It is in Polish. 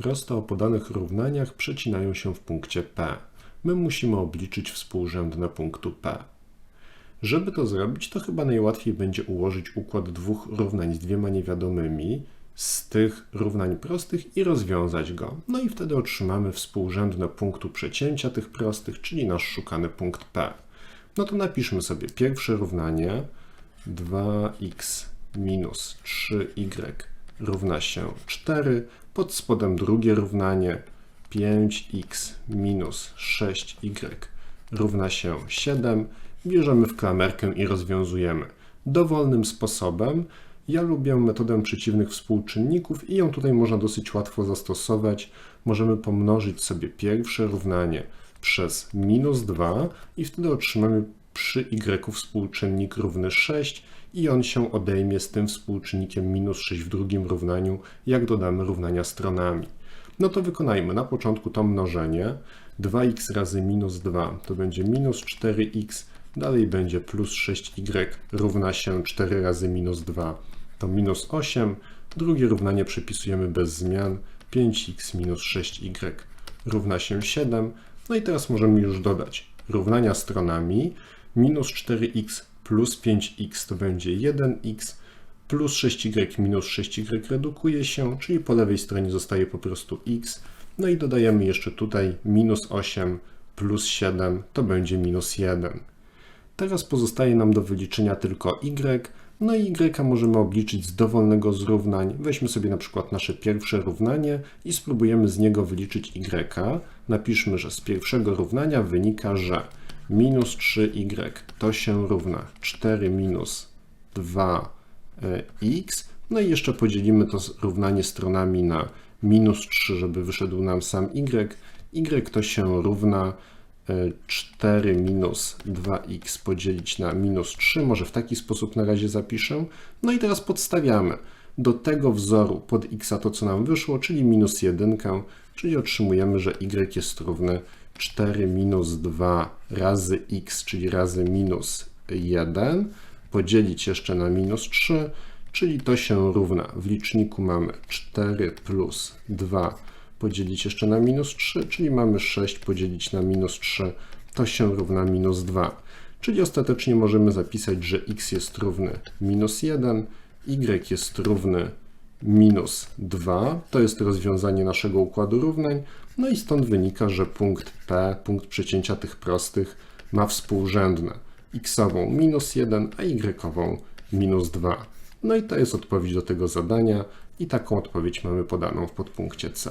Proste o podanych równaniach przecinają się w punkcie P. My musimy obliczyć współrzędne punktu P. Żeby to zrobić, to chyba najłatwiej będzie ułożyć układ dwóch równań z dwiema niewiadomymi z tych równań prostych i rozwiązać go. No i wtedy otrzymamy współrzędne punktu przecięcia tych prostych, czyli nasz szukany punkt P. No to napiszmy sobie pierwsze równanie 2x minus 3y równa się 4. Pod spodem drugie równanie 5x minus 6y równa się 7. Bierzemy w klamerkę i rozwiązujemy. Dowolnym sposobem. Ja lubię metodę przeciwnych współczynników i ją tutaj można dosyć łatwo zastosować. Możemy pomnożyć sobie pierwsze równanie przez minus 2 i wtedy otrzymamy przy y współczynnik równy 6 i on się odejmie z tym współczynnikiem minus 6 w drugim równaniu, jak dodamy równania stronami. No to wykonajmy na początku to mnożenie. 2x razy minus 2 to będzie minus 4x, dalej będzie plus 6y równa się 4 razy minus 2 to minus 8. Drugie równanie przepisujemy bez zmian. 5x minus 6y równa się 7. No i teraz możemy już dodać równania stronami. Minus 4x plus 5x to będzie 1x, plus 6y minus 6y redukuje się, czyli po lewej stronie zostaje po prostu x. No i dodajemy jeszcze tutaj minus 8 plus 7 to będzie minus 1. Teraz pozostaje nam do wyliczenia tylko y, no i y możemy obliczyć z dowolnego z równań. Weźmy sobie na przykład nasze pierwsze równanie i spróbujemy z niego wyliczyć y. Napiszmy, że z pierwszego równania wynika, że minus 3y to się równa 4 minus 2x. No i jeszcze podzielimy to równanie stronami na minus 3, żeby wyszedł nam sam y. y to się równa 4 minus 2x podzielić na minus 3. Może w taki sposób na razie zapiszę. No i teraz podstawiamy do tego wzoru pod x to, co nam wyszło, czyli minus 1, czyli otrzymujemy, że y jest równy 4 minus 2 razy x, czyli razy minus 1, podzielić jeszcze na minus 3, czyli to się równa. W liczniku mamy 4 plus 2 podzielić jeszcze na minus 3, czyli mamy 6 podzielić na minus 3, to się równa minus 2. Czyli ostatecznie możemy zapisać, że x jest równy minus 1, y jest równy minus 2. To jest rozwiązanie naszego układu równań. No i stąd wynika, że punkt P, punkt przecięcia tych prostych, ma współrzędne x-ową minus 1, a y-ową minus 2. No i to jest odpowiedź do tego zadania i taką odpowiedź mamy podaną w podpunkcie C.